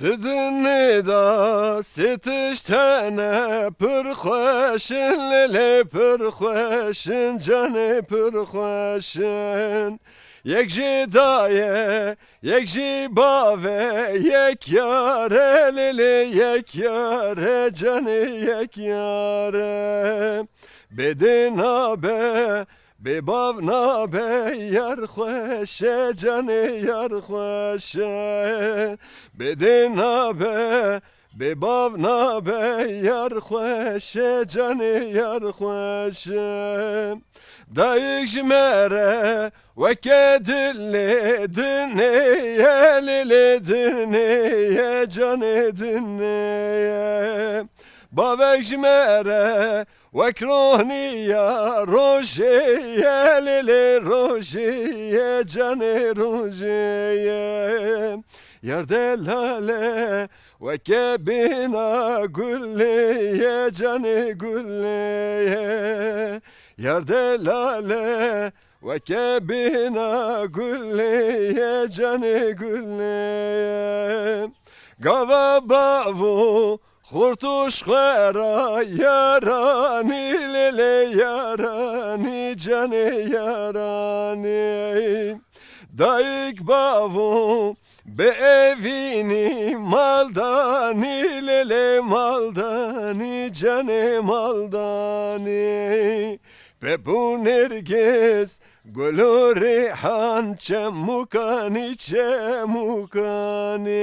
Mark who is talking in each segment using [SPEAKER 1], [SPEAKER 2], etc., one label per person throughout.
[SPEAKER 1] Didini da sitiştene pır xoşin lele pır xoşin canı pır xoşin Yek ji daye, yek ji bave, yek yare lele yek yare canı yek yare. Bedin abe, be bav nabe yar xoşe canı yar xoşe Bedin abe, be bav nabe yar xoşe canı yar xoşe Dayık jmere veke dille dineye lili dineye canı dineye Bavek jmere vek rohniya rojeye lili rojeye canı rojeye Yerde lale veke bina gülleye canı gülleye Yerde lale ve kebina gülleye canı gülleye Gava bavu Kurtuş khara yarani lele yarani canı yarani Dayık bavu be evini maldani lele maldani canı maldani Pepun erges gülü rihan çemukani çemukani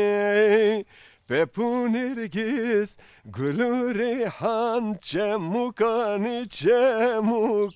[SPEAKER 1] Pepun erges gülü rihan çemukani çemukani